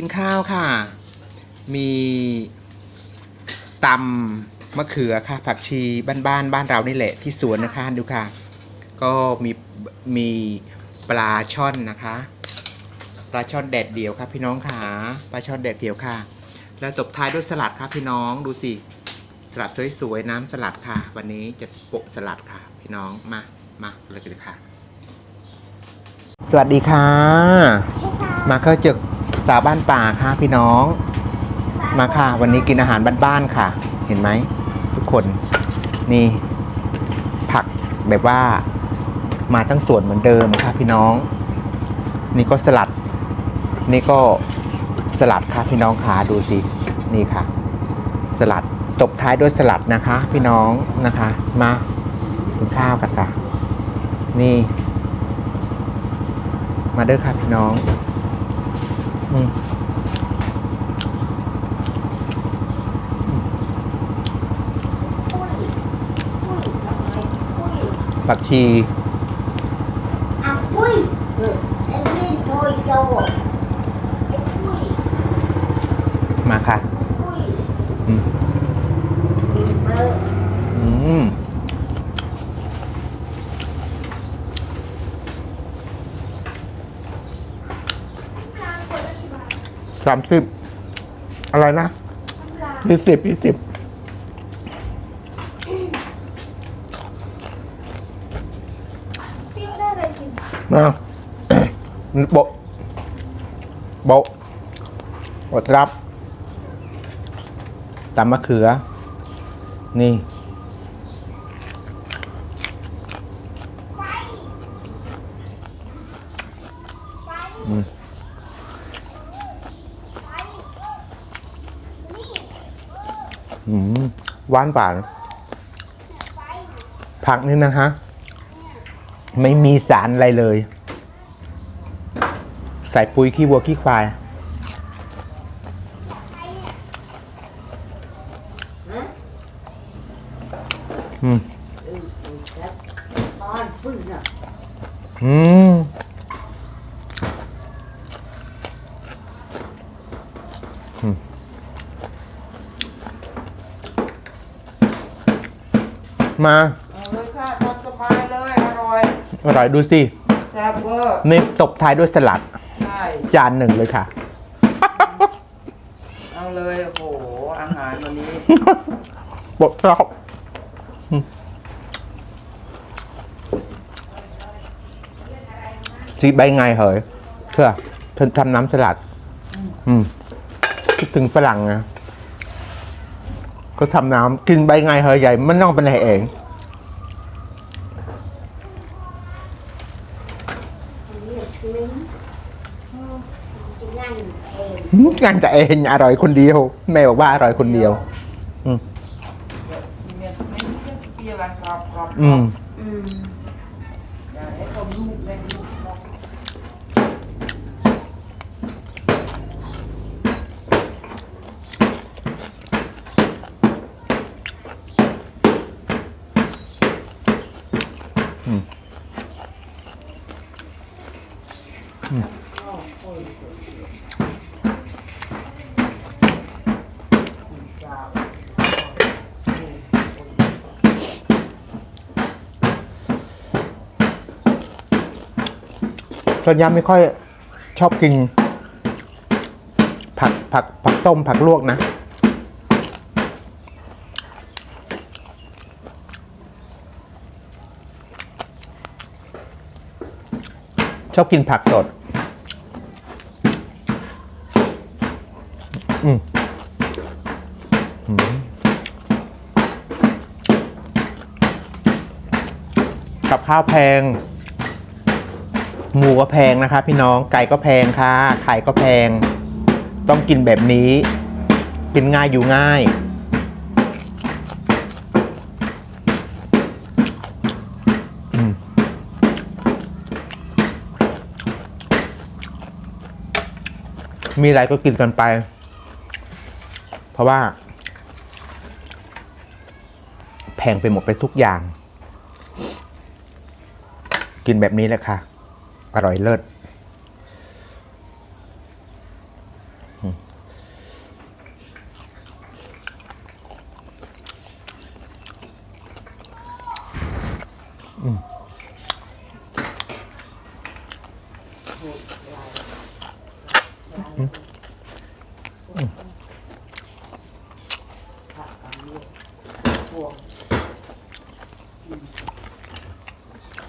กินข้าวค่ะ มีตำมะเขือค่ะ ผักชีบ้านๆบ้านเรานี่แหละที่สวนนะคะดูค่ะ ก็มีมีปลาช่อนนะคะ ปลาช่อนแดดเดียวครับพี่น้องค่ะปลาช่อนแดดเดียวค่ะ แล้วตบท้ายด้วยสลัดครับพี่น้องดูสิสลัดสวยๆน้ำสลัดค่ะ วันนี้จะโปะสลัดค่ะ พี่น้องมามาเลยกันเลยค่ะ สวัสดีค่ะ มาเข้าเจอ สาวบ้านป่าค่ะพี่น้อง มาค่ะ วันนี้กินอาหารบ้านๆค่ะ เห็นไหมทุกคนนี่ผักแบบว่ามาตั้งส่วนเหมือนเดิมค่ะพี่น้อง นี่ก็สลัด นี่ก็สลัดค่ะพี่น้องค่ะดูสินี่ค่ะ สลัดตบท้ายด้วยสลัดนะคะ พี่น้องนะคะ มากินข้าวกันค่ะนี่ มาเด้อค่ะพี่น้อง ผักชี มาค่ะ ui. อืม Mơ. อืม สามสิบอะไรนะยี่สิบยี่สิบ Tiêu đây rồi chị. มาโบะโบะอดรับตำมะเขือ นี่ อืม อืม หวานป่าน ผักนี่นะฮะ ไม่มีสารอะไรเลย ใส่ปุ๋ยขี้วัวขี้ควาย Hả? อืม Ừ, ừ, chắc. Con phun à. อืมอืม มาเอาเลยค่ะทำสบายเลยอร่อยอร่อยดูสิแซ่บเวอร์นี่ตบท้ายด้วยสลัด ใช่จานหนึ่งเลยค่ะ เอาเลยโอ้โหอาหารวันนี้บดรอบอืมจีใบไงเหรอเพื่อเธอทำน้ำสลัด อืมคิดถึงฝรั่งนะ ก็ทำน้ำกินใบไงเหรอใหญ่มันต้องเป็นอะไรเอง Chị Linh. Ừ, chị nhanh em. งานจะเองอร่อยคนเดียว แม่บอกว่าอร่อยคนเดียว อืมเมียไม่เรียกเปียกันกรอบกรอบอืม Ừ. อย่าให้เขาลูกเล่นลูกนก อืม ส่วนยำไม่ค่อยชอบกิน ผักผักผักต้มผักลวกนะ ชอบกินผักสด ข้าวแพง หมูก็แพงนะคะ พี่น้องไก่ก็แพงค่ะไข่ก็แพง ต้องกินแบบนี้ กินง่ายอยู่ง่ายมีอะไรก็กินกันไป เพราะว่า แพงไปหมดไปทุกอย่าง กินแบบนี้แหละค่ะ อร่อยเลิศ嗯。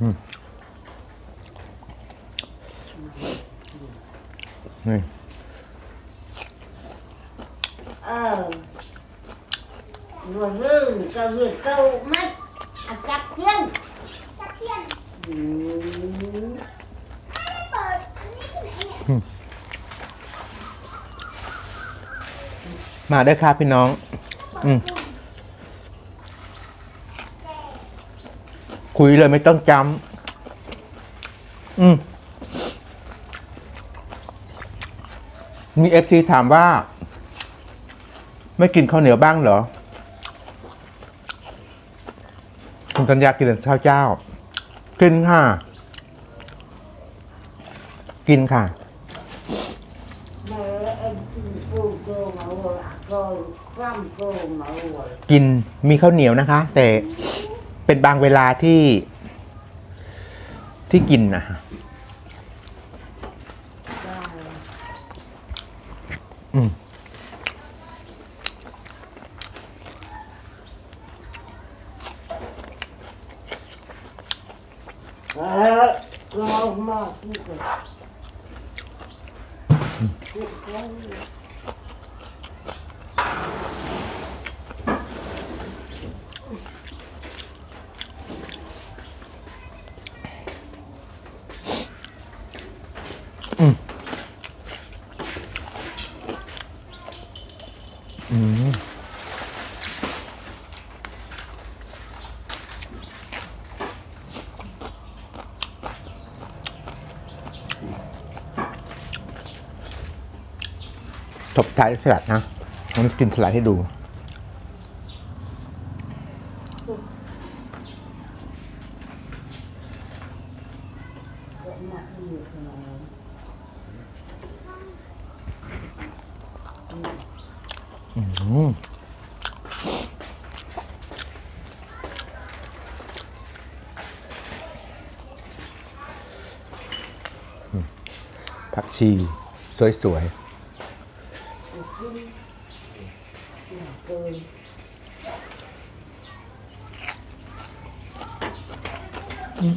Mm. Rừng cái việc câu mắt à chặt thiên chặt thiên ừ. มาเด้อค่ะพี่น้อง อืมคุยเลยไม่ต้องจำอืมมีเอฟซีถามว่า ไม่กินข้าวเหนียวบ้างเหรอุณสัญญากินแต่ข้าวเจ้า กินค่ะ กินค่ะ กินมีข้าวเหนียวนะคะ แต่เป็นบางเวลาที่ที่กินนะ 哎老马嗯嗯。嗯。 อืมอืมจบท้ายสลัดนะผมกินสลัดให้ดู อืมผักชี สวยๆ อืม พัน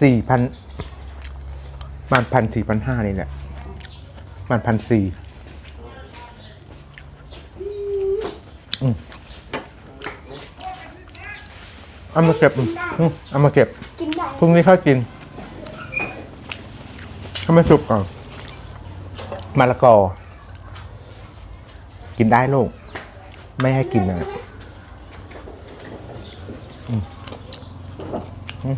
สี่พันมันพันสี่พันห้านี่แหละ มันพันสี่เอามาเก็บเอามาเก็บ Chính đại พ รุ่งนี้ข้ากินถ้าไม่สุกก่อนมะละกอ กินได้ลูก ไม่ให้กินนะอืมอืม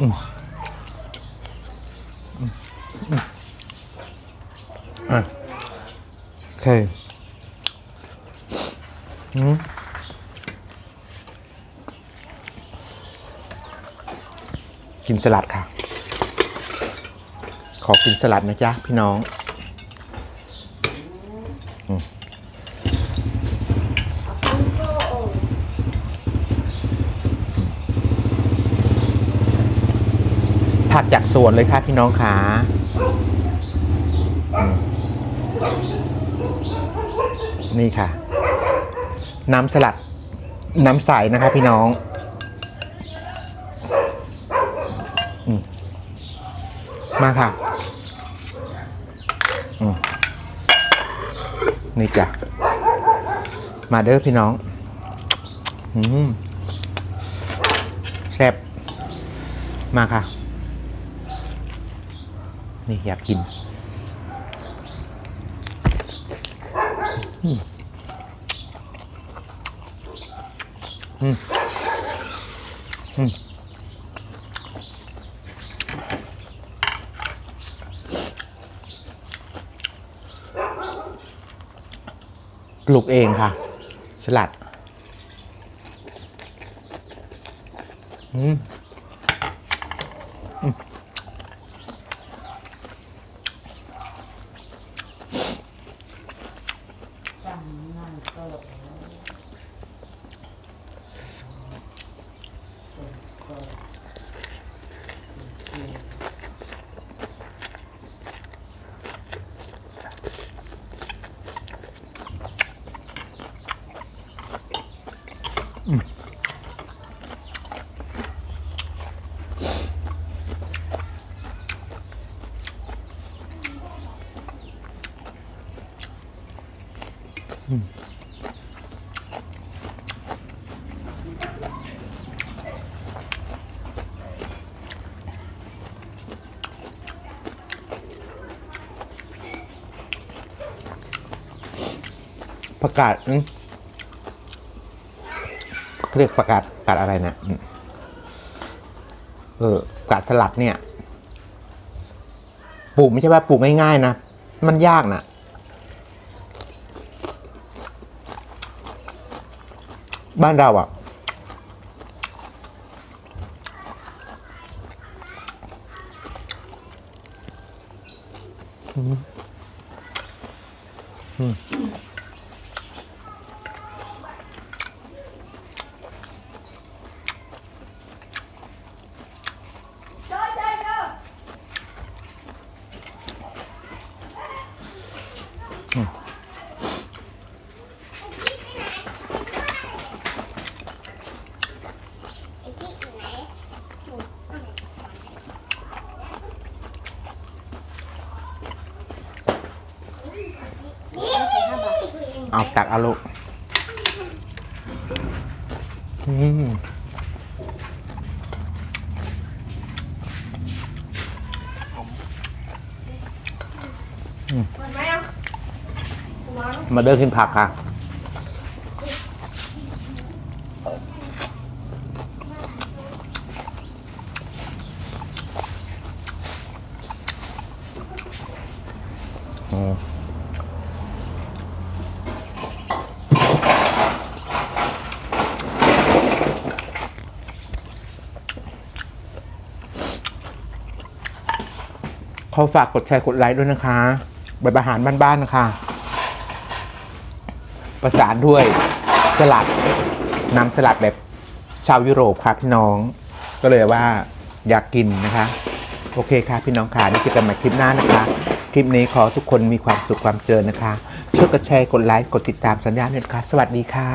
อืมอะโอเคอืม กิน สลัดค่ะ ขอกินสลัดนะจ๊ะพี่น้องอผักจากสวนเลยค่ะพี่น้องขาอนี่ค่ะ น้ำสลัด น้ำใสนะคะพี่น้องอืม มาค่ะอืมนี่จ้ะ มาเด้อพี่น้อง อืมแซ่บมาค่ะ นี่อยากกินอืมอืม ลุกเองค่ะ สลัดอืมจำง่ ประกาศเรียกประกาศประกาศอะไรนะอืมเออประกาศสลัดเนี่ย ปลูกไม่ใช่ว่าปลูกง่ายๆนะ มันยากนะ บ้านเราอะ่ะ อืมอืม เอาตักเอาลูกอืมหมดไหมอะหมดมาเดินกินผักค่ะ ขอฝากกดแชร์กดไลค์ด้วยนะคะแบบอาหารบ้านๆนะคะ ประสานด้วยสลัดน้ำสลัดแบบชาวยุโรปครับพี่น้อง ก็เลยว่าอยากกินนะคะ โอเคค่ะพี่น้องค่ะนี่เจอกันใหม่คลิปหน้านะคะ คลิปนี้ขอทุกคนมีความสุขความเจริญนะคะ ช่วยกดแชร์กดไลค์กดติดตามสัญญาณด้วยนะคะ สวัสดีค่ะ